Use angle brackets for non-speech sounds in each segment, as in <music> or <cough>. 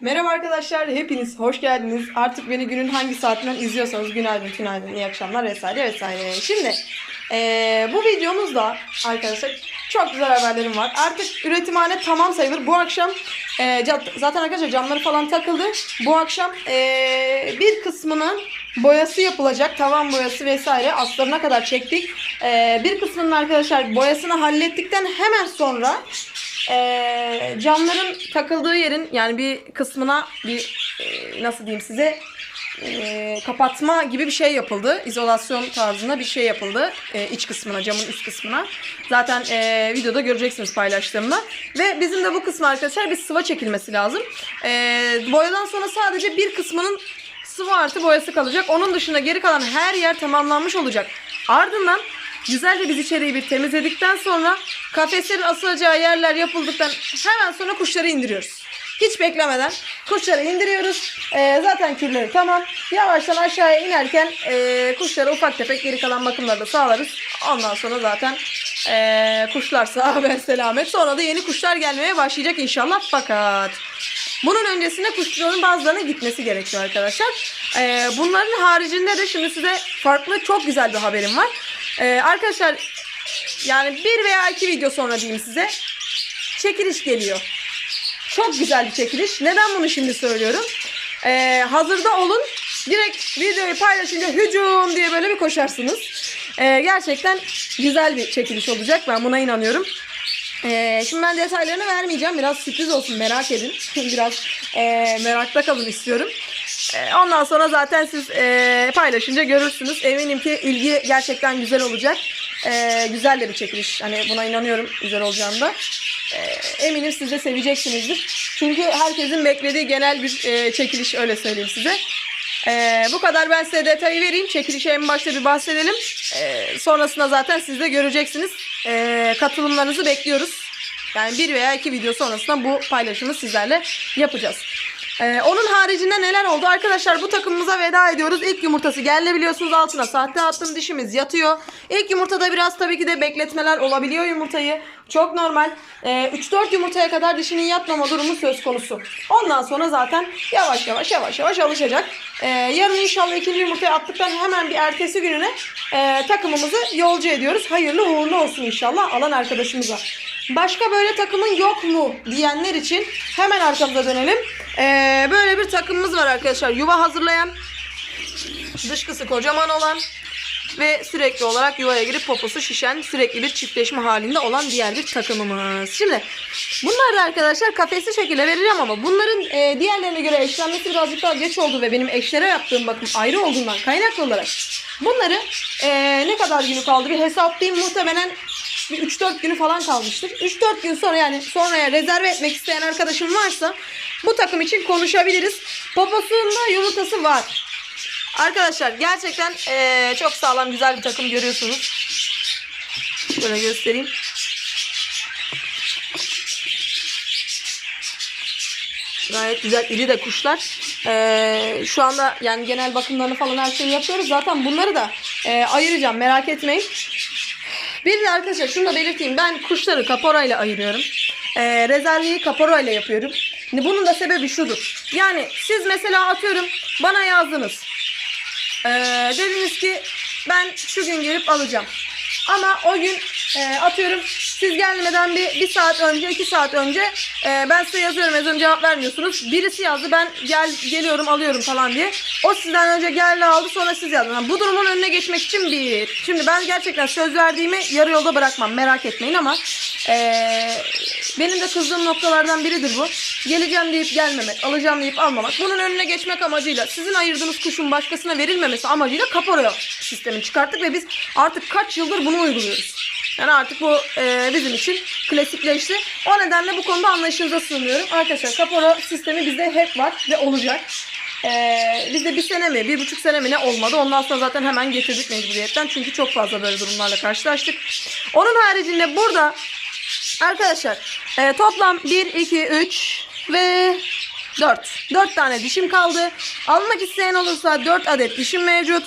Merhaba arkadaşlar, hepiniz hoş geldiniz. Artık beni günün hangi saatinden izliyorsanız günaydın, günaydın, iyi akşamlar vesaire vesaire. Şimdi eee, bu videomuzda arkadaşlar çok güzel haberlerim var. Artık üretimhane tamam sayılır. Bu akşam ca- zaten arkadaşlar camları falan takıldı. Bu akşam eee, bir kısmının boyası yapılacak. Tavan boyası vesaire aslarına kadar çektik. Eee, bir kısmının arkadaşlar boyasını hallettikten hemen sonra camların takıldığı yerin yani bir kısmına bir e, nasıl diyeyim size e, kapatma gibi bir şey yapıldı. İzolasyon tarzında bir şey yapıldı e, iç kısmına, camın üst kısmına. Zaten e, videoda göreceksiniz paylaştığımda. Ve bizim de bu kısmı arkadaşlar bir sıva çekilmesi lazım. E, boyadan sonra sadece bir kısmının sıvı artı boyası kalacak. Onun dışında geri kalan her yer tamamlanmış olacak. Ardından güzelce biz içeriği bir temizledikten sonra kafeslerin asılacağı yerler yapıldıktan hemen sonra kuşları indiriyoruz. Hiç beklemeden kuşları indiriyoruz. Ee, zaten kürleri tamam. Yavaştan aşağıya inerken e, kuşlara ufak tefek geri kalan bakımları da sağlarız. Ondan sonra zaten e, kuşlarsa <laughs> haber selamet. Sonra da yeni kuşlar gelmeye başlayacak inşallah. Fakat bunun öncesinde kuşların bazılarının gitmesi gerekiyor arkadaşlar. Ee, bunların haricinde de şimdi size farklı çok güzel bir haberim var. Ee, arkadaşlar yani bir veya iki video sonra diyeyim size çekiliş geliyor. Çok güzel bir çekiliş. Neden bunu şimdi söylüyorum? Ee, hazırda olun. Direkt videoyu paylaşınca hücum diye böyle bir koşarsınız. Ee, gerçekten güzel bir çekiliş olacak. Ben buna inanıyorum. Ee, şimdi ben detaylarını vermeyeceğim. Biraz sürpriz olsun merak edin. <laughs> Biraz e, merakta kalın istiyorum. Ee, ondan sonra zaten siz e, paylaşınca görürsünüz. Eminim ki ilgi gerçekten güzel olacak. Ee, güzel de bir çekiliş. Hani buna inanıyorum güzel olacağında. Ee, eminim siz de seveceksinizdir. Çünkü herkesin beklediği genel bir e, çekiliş öyle söyleyeyim size. Ee, bu kadar ben size detayı vereyim. Çekilişe en başta bir bahsedelim. Ee, sonrasında zaten siz de göreceksiniz. Ee, katılımlarınızı bekliyoruz. Yani bir veya iki video sonrasında bu paylaşımı sizlerle yapacağız. Ee, onun haricinde neler oldu? Arkadaşlar bu takımımıza veda ediyoruz. İlk yumurtası geldi biliyorsunuz altına. Sahte attığım dişimiz yatıyor. İlk yumurtada biraz tabii ki de bekletmeler olabiliyor yumurtayı. Çok normal. Ee, 3-4 yumurtaya kadar dişinin yatmama durumu söz konusu. Ondan sonra zaten yavaş yavaş yavaş yavaş alışacak. Ee, yarın inşallah ikinci yumurtayı attıktan hemen bir ertesi gününe e, takımımızı yolcu ediyoruz. Hayırlı uğurlu olsun inşallah alan arkadaşımıza. Başka böyle takımın yok mu diyenler için hemen arkamıza dönelim. Ee, böyle bir takımımız var arkadaşlar. Yuva hazırlayan, dışkısı kocaman olan ve sürekli olarak yuvaya girip poposu şişen sürekli bir çiftleşme halinde olan diğer bir takımımız. Şimdi bunlar da arkadaşlar kafesli şekilde vereceğim ama bunların e, diğerlerine göre eşlenmesi birazcık daha geç oldu ve benim eşlere yaptığım bakım ayrı olduğundan kaynaklı olarak bunları e, ne kadar günü kaldı bir hesaplayayım muhtemelen bir 3-4 günü falan kalmıştır. 3-4 gün sonra yani sonraya rezerve etmek isteyen arkadaşım varsa bu takım için konuşabiliriz. Poposunda yumurtası var. Arkadaşlar gerçekten eee, çok sağlam güzel bir takım görüyorsunuz. Şöyle göstereyim. Gayet güzel iri de kuşlar. Eee, şu anda yani genel bakımlarını falan her şeyi yapıyoruz. Zaten bunları da eee, ayıracağım merak etmeyin. Bir de arkadaşlar şunu da belirteyim. Ben kuşları kaporayla ayırıyorum. Ee, rezerveyi kaporayla yapıyorum. Bunun da sebebi şudur. Yani siz mesela atıyorum bana yazdınız. Ee, dediniz ki ben şu gün gelip alacağım. Ama o gün e, atıyorum siz gelmeden bir, bir saat önce iki saat önce e, ben size yazıyorum yazıyorum cevap vermiyorsunuz. Birisi yazdı ben gel geliyorum alıyorum falan diye. O sizden önce geldi aldı sonra siz yazdınız. Yani bu durumun önüne geçmek için bir. Şimdi ben gerçekten söz verdiğimi yarı yolda bırakmam merak etmeyin ama e, benim de kızdığım noktalardan biridir bu. Geleceğim deyip gelmemek, alacağım deyip almamak. Bunun önüne geçmek amacıyla sizin ayırdığınız kuşun başkasına verilmemesi amacıyla kapora sistemini çıkarttık ve biz artık kaç yıldır bunu uyguluyoruz. Yani artık bu e, bizim için klasikleşti. O nedenle bu konuda anlayışınıza sığınıyorum. Arkadaşlar kapora sistemi bizde hep var ve olacak. Ee, bizde bir sene mi, bir buçuk sene mi ne olmadı. Ondan sonra zaten hemen getirdik mecburiyetten. Çünkü çok fazla böyle durumlarla karşılaştık. Onun haricinde burada arkadaşlar e, toplam 1, 2, 3 ve 4. 4 tane dişim kaldı. Almak isteyen olursa 4 adet dişim mevcut.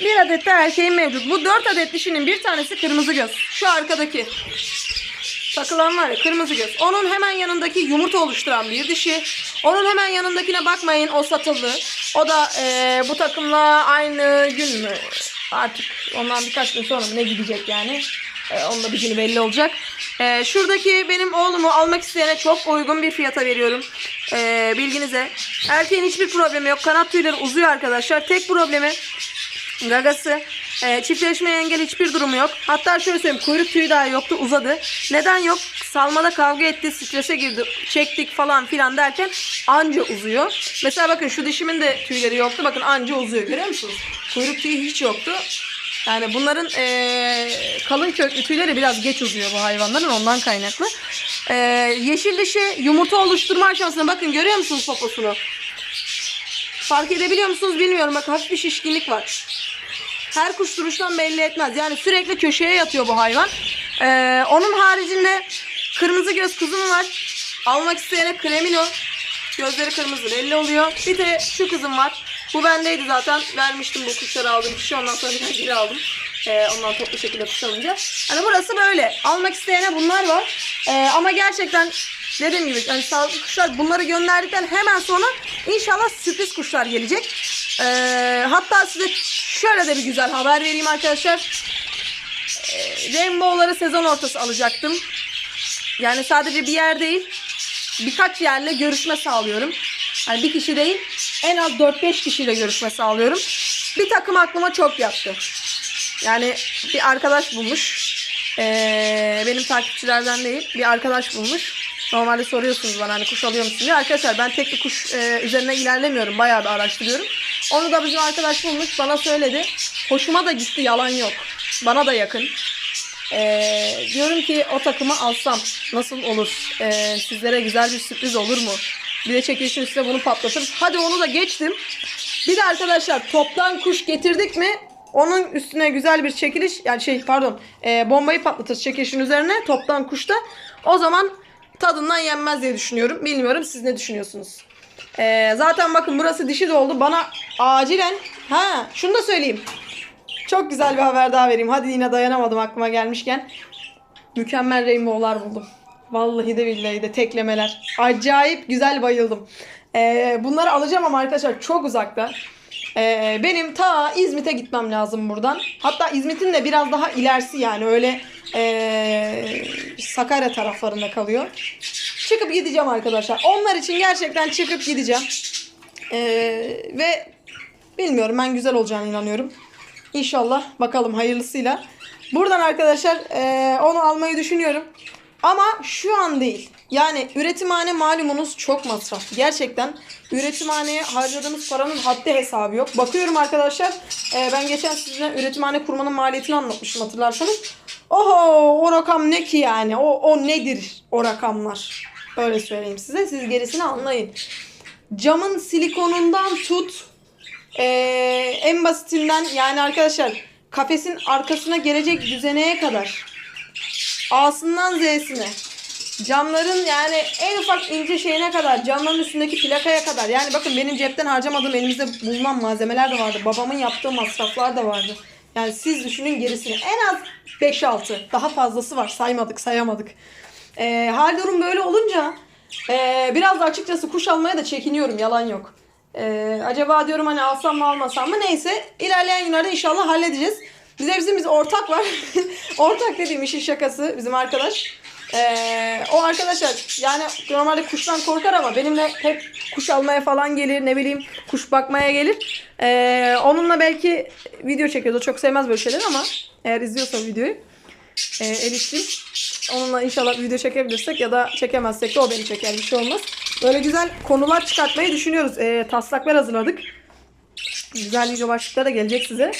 Bir adet de erkeğin mevcut. Bu 4 adet dişinin bir tanesi kırmızı göz. Şu arkadaki takılan var ya kırmızı göz. Onun hemen yanındaki yumurta oluşturan bir dişi. Onun hemen yanındakine bakmayın o satıldı. O da e, bu takımla aynı gün mü? Artık ondan birkaç gün sonra ne gidecek yani. E, onun da bir günü belli olacak. E, şuradaki benim oğlumu almak isteyene çok uygun bir fiyata veriyorum. E, bilginize. Erkeğin hiçbir problemi yok. Kanat tüyleri uzuyor arkadaşlar. Tek problemi gagası. E, çiftleşmeye engel hiçbir durumu yok. Hatta şöyle söyleyeyim kuyruk tüyü daha yoktu uzadı. Neden yok? Salmada kavga etti, strese girdi, çektik falan filan derken anca uzuyor. Mesela bakın şu dişimin de tüyleri yoktu. Bakın anca uzuyor görüyor musunuz? Kuyruk tüyü hiç yoktu. Yani bunların eee, kalın köklü tüyleri biraz geç uzuyor bu hayvanların ondan kaynaklı. Eee, yeşil dişi yumurta oluşturma aşamasında bakın görüyor musunuz poposunu? Fark edebiliyor musunuz bilmiyorum. Bak hafif bir şişkinlik var. Her kuş duruştan belli etmez. Yani sürekli köşeye yatıyor bu hayvan. Ee, onun haricinde kırmızı göz kızım var. Almak isteyene kremino. Gözleri kırmızı belli oluyor. Bir de şu kızım var. Bu bendeydi zaten. Vermiştim bu kuşları aldığım kişi. Ondan sonra bir geri aldım. Ee, ondan toplu şekilde kuş alınca. Hani burası böyle. Almak isteyene bunlar var. Ee, ama gerçekten dediğim gibi yani sağlıklı kuşlar bunları gönderdikten hemen sonra inşallah sürpriz kuşlar gelecek. Ee, hatta size şöyle de bir güzel haber vereyim arkadaşlar. Ee, Rainbow'ları sezon ortası alacaktım. Yani sadece bir yer değil, birkaç yerle görüşme sağlıyorum. Yani bir kişi değil, en az 4-5 kişiyle görüşme sağlıyorum. Bir takım aklıma çok yattı. Yani bir arkadaş bulmuş. Ee, benim takipçilerden değil, bir arkadaş bulmuş. Normalde soruyorsunuz bana hani kuş alıyor musun diye. Arkadaşlar ben tek bir kuş e, üzerine ilerlemiyorum. Bayağı bir araştırıyorum. Onu da bizim arkadaş bulmuş. Bana söyledi. Hoşuma da gitti yalan yok. Bana da yakın. Ee, diyorum ki o takımı alsam nasıl olur? Ee, sizlere güzel bir sürpriz olur mu? Bir de çekilişin üstüne bunu patlatırız. Hadi onu da geçtim. Bir de arkadaşlar toptan kuş getirdik mi onun üstüne güzel bir çekiliş yani şey pardon e, bombayı patlatırız çekilişin üzerine toptan kuşta. O zaman tadından yenmez diye düşünüyorum. Bilmiyorum siz ne düşünüyorsunuz? Ee, zaten bakın burası dişi doldu. Bana acilen ha şunu da söyleyeyim. Çok güzel bir haber daha vereyim. Hadi yine dayanamadım aklıma gelmişken. Mükemmel rainbow'lar buldum. Vallahi de billahi de teklemeler. Acayip güzel bayıldım. Ee, bunları alacağım ama arkadaşlar çok uzakta. Ee, benim ta İzmit'e gitmem lazım buradan. Hatta İzmit'in de biraz daha ilerisi yani öyle ee, Sakarya taraflarında kalıyor. Çıkıp gideceğim arkadaşlar. Onlar için gerçekten çıkıp gideceğim. Ee, ve bilmiyorum ben güzel olacağına inanıyorum. İnşallah bakalım hayırlısıyla. Buradan arkadaşlar eee, onu almayı düşünüyorum. Ama şu an değil. Yani üretimhane malumunuz çok masraflı. Gerçekten üretimhaneye harcadığımız paranın haddi hesabı yok. Bakıyorum arkadaşlar. eee, ben geçen size üretimhane kurmanın maliyetini anlatmıştım hatırlarsanız. Oho o rakam ne ki yani? O, o nedir o rakamlar? Öyle söyleyeyim size. Siz gerisini anlayın. Camın silikonundan tut ee, en basitinden yani arkadaşlar kafesin arkasına gelecek düzeneye kadar A'sından Z'sine camların yani en ufak ince şeyine kadar camların üstündeki plakaya kadar yani bakın benim cepten harcamadığım elimizde bulunan malzemeler de vardı. Babamın yaptığı masraflar da vardı. Yani siz düşünün gerisini. En az 5-6 daha fazlası var saymadık sayamadık. Ee, hal durum böyle olunca ee, biraz da açıkçası kuş almaya da çekiniyorum yalan yok. Ee, acaba diyorum hani alsam mı almasam mı neyse ilerleyen günlerde inşallah halledeceğiz. Bize bizim biz ortak var. <laughs> ortak dediğim işin şakası bizim arkadaş. Ee, o arkadaşlar yani normalde kuştan korkar ama benimle hep kuş almaya falan gelir ne bileyim kuş bakmaya gelir. Ee, onunla belki video çekiyoruz. Çok sevmez böyle şeyler ama eğer izliyorsa videoyu e, eriştim. Onunla inşallah video çekebilirsek ya da çekemezsek de o beni çeker bir şey olmaz. Böyle güzel konular çıkartmayı düşünüyoruz. E, taslaklar hazırladık. Güzel video başlıkları da gelecek size.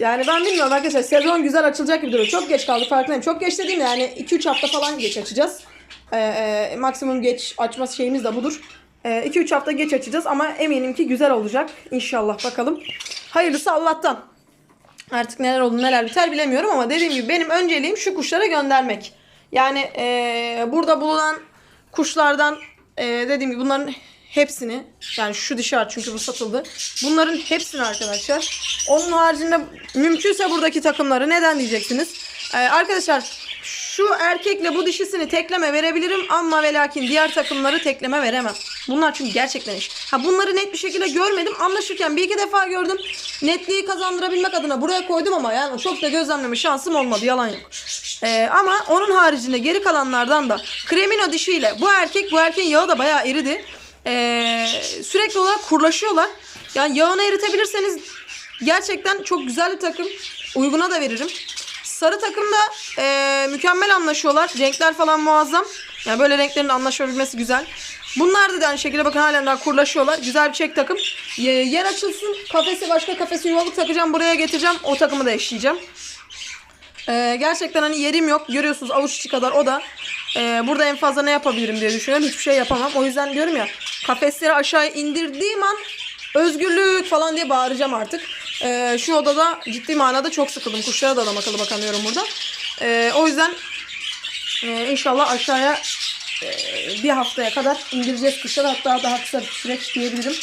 Yani ben bilmiyorum arkadaşlar sezon güzel açılacak gibi duruyor. Çok geç kaldık farkındayım. Çok geç dediğim yani 2-3 hafta falan geç açacağız. E, e, maksimum geç açma şeyimiz de budur. 2-3 hafta geç açacağız ama eminim ki güzel olacak. İnşallah bakalım. Hayırlısı Allah'tan. Artık neler olur neler biter bilemiyorum ama dediğim gibi benim önceliğim şu kuşlara göndermek. Yani eee, burada bulunan kuşlardan eee, dediğim gibi bunların hepsini yani şu dışarı çünkü bu satıldı. Bunların hepsini arkadaşlar. Onun haricinde mümkünse buradaki takımları neden diyeceksiniz. Eee, arkadaşlar Şu erkekle bu dişisini tekleme verebilirim ama ve lakin diğer takımları tekleme veremem. Bunlar çünkü gerçekten iş. Ha bunları net bir şekilde görmedim. Anlaşırken bir iki defa gördüm. Netliği kazandırabilmek adına buraya koydum ama yani çok da gözlemleme şansım olmadı. Yalan yok. Ee, ama onun haricinde geri kalanlardan da Cremino dişiyle bu erkek bu erkeğin yağı da bayağı eridi. Ee, sürekli olarak kurlaşıyorlar. Yani yağını eritebilirseniz gerçekten çok güzel bir takım. Uyguna da veririm. Sarı takımda e, mükemmel anlaşıyorlar. Renkler falan muazzam. Yani böyle renklerin anlaşabilmesi güzel. Bunlar da aynı şekilde bakın halen daha kurlaşıyorlar. Güzel bir çek takım. Ye- yer açılsın. Kafesi başka kafesi yuvalık takacağım. Buraya getireceğim. O takımı da eşleyeceğim. Ee, gerçekten hani yerim yok. Görüyorsunuz avuç içi kadar o da. Ee, burada en fazla ne yapabilirim diye düşünüyorum. Hiçbir şey yapamam. O yüzden diyorum ya kafesleri aşağı indirdiğim an özgürlük falan diye bağıracağım artık. Ee, şu odada ciddi manada çok sıkıldım. Kuşlara da adam bakamıyorum burada. Ee, o yüzden e, inşallah aşağıya e, bir haftaya kadar indireceğiz kuşları. Hatta daha kısa bir süreç diyebilirim.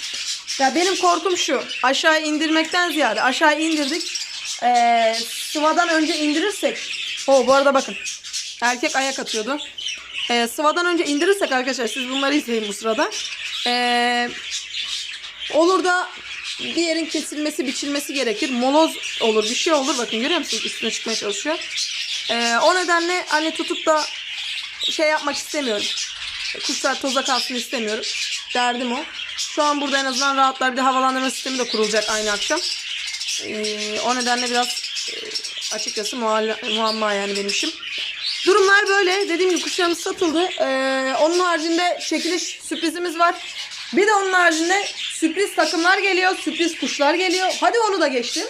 Ya benim korkum şu. Aşağı indirmekten ziyade aşağı indirdik. Ee, sıvadan önce indirirsek. O bu arada bakın. Erkek ayak atıyordu. Ee, sıvadan önce indirirsek arkadaşlar siz bunları izleyin bu sırada. Ee, olur da bir yerin kesilmesi, biçilmesi gerekir. Moloz olur, bir şey olur. Bakın görüyor musunuz? Üstüne çıkmaya çalışıyor. Ee, o nedenle hani tutup da şey yapmak istemiyorum. Kuşlar toza kalsın istemiyorum. Derdim o. Şu an burada en azından rahatlar. Bir de havalandırma sistemi de kurulacak aynı akşam. Ee, o nedenle biraz e, açıkçası muamma yani benim işim. Durumlar böyle. Dediğim gibi kuşlarımız satıldı. Ee, onun haricinde çekiliş sürprizimiz var. Bir de onun haricinde sürpriz takımlar geliyor. Sürpriz kuşlar geliyor. Hadi onu da geçtim.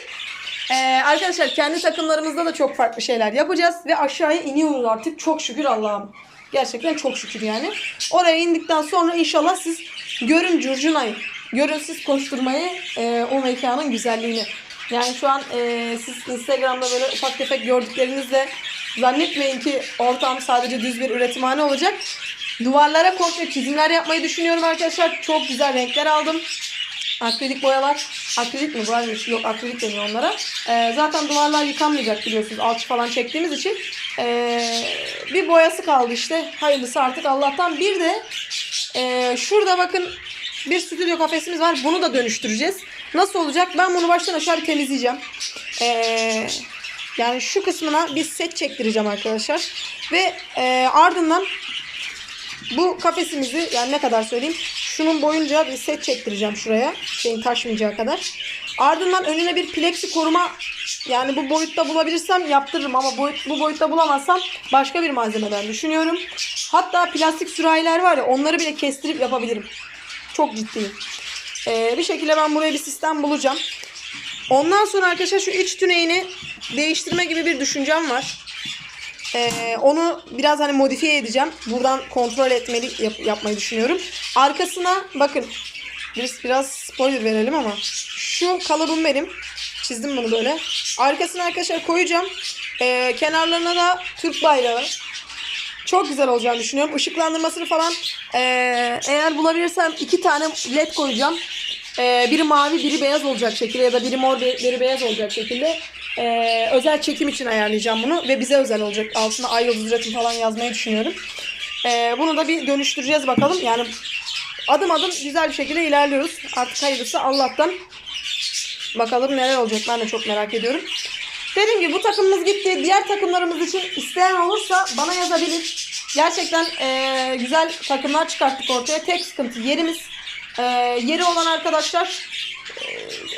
Ee, arkadaşlar kendi takımlarımızda da çok farklı şeyler yapacağız. Ve aşağıya iniyoruz artık. Çok şükür Allah'ım. Gerçekten çok şükür yani. Oraya indikten sonra inşallah siz görün curcunayı. Görün siz koşturmayı, e, o mekanın güzelliğini. Yani şu an e, siz Instagram'da böyle ufak tefek gördüklerinizle zannetmeyin ki ortam sadece düz bir üretimhane olacak. Duvarlara komple çizimler yapmayı düşünüyorum arkadaşlar. Çok güzel renkler aldım. Akrilik boyalar. Akrilik mi? Boyaymış. Yok akrilik deniyor onlara. Ee, zaten duvarlar yıkanmayacak biliyorsunuz. Alçı falan çektiğimiz için. Ee, bir boyası kaldı işte. Hayırlısı artık Allah'tan. Bir de ee, şurada bakın bir stüdyo kafesimiz var. Bunu da dönüştüreceğiz. Nasıl olacak? Ben bunu baştan aşağı temizleyeceğim. Ee, yani şu kısmına bir set çektireceğim arkadaşlar. Ve ee, ardından bu kafesimizi yani ne kadar söyleyeyim şunun boyunca bir set çektireceğim şuraya şeyin taşmayacağı kadar. Ardından önüne bir plexi koruma yani bu boyutta bulabilirsem yaptırırım ama boyut, bu boyutta bulamazsam başka bir malzemeden düşünüyorum. Hatta plastik sürahiler var ya onları bile kestirip yapabilirim. Çok ciddiyim. Ee, bir şekilde ben buraya bir sistem bulacağım. Ondan sonra arkadaşlar şu iç tüneyini değiştirme gibi bir düşüncem var. Ee, onu biraz hani modifiye edeceğim. Buradan kontrol etmeli yap- yapmayı düşünüyorum. Arkasına bakın. Biz biraz spoiler verelim ama şu kalıbım benim. Çizdim bunu böyle. Arkasına arkadaşlar koyacağım. Ee, kenarlarına da Türk bayrağı. Çok güzel olacağını düşünüyorum. Işıklandırmasını falan ee, eğer bulabilirsem iki tane led koyacağım. Ee, biri mavi, biri beyaz olacak şekilde ya da biri mor, biri beyaz olacak şekilde. Ee, özel çekim için ayarlayacağım bunu ve bize özel olacak. Altına ay yıldız üretim falan yazmayı düşünüyorum. Ee, bunu da bir dönüştüreceğiz bakalım. Yani adım adım güzel bir şekilde ilerliyoruz. Artık hayırlısı Allah'tan. Bakalım neler olacak ben de çok merak ediyorum. Dediğim gibi bu takımımız gitti. Diğer takımlarımız için isteyen olursa bana yazabilir. Gerçekten eee, güzel takımlar çıkarttık ortaya. Tek sıkıntı yerimiz. Eee, yeri olan arkadaşlar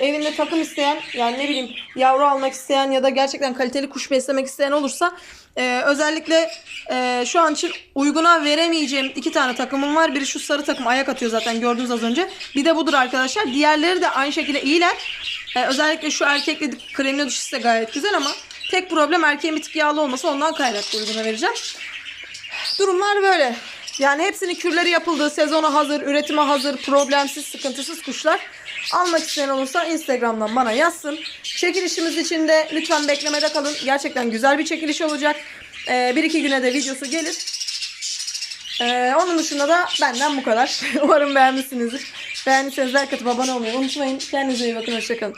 evinde takım isteyen yani ne bileyim yavru almak isteyen ya da gerçekten kaliteli kuş beslemek isteyen olursa eee, özellikle eee, şu an için uyguna veremeyeceğim iki tane takımım var. Biri şu sarı takım ayak atıyor zaten gördünüz az önce. Bir de budur arkadaşlar. Diğerleri de aynı şekilde iyiler. Ee, özellikle şu erkekli kremli dişisi de gayet güzel ama tek problem erkeğin bir tık yağlı olması ondan kaynaklı uyguna vereceğim. Durumlar böyle. Yani hepsinin kürleri yapıldı. Sezona hazır, üretime hazır, problemsiz, sıkıntısız kuşlar. Almak isteyen olursa Instagram'dan bana yazsın. Çekilişimiz için de lütfen beklemede kalın. Gerçekten güzel bir çekiliş olacak. Ee, bir iki güne de videosu gelir. Ee, onun dışında da benden bu kadar. <laughs> Umarım beğenmişsinizdir. Beğendiyseniz like atıp abone olmayı unutmayın. Kendinize iyi bakın. Hoşçakalın.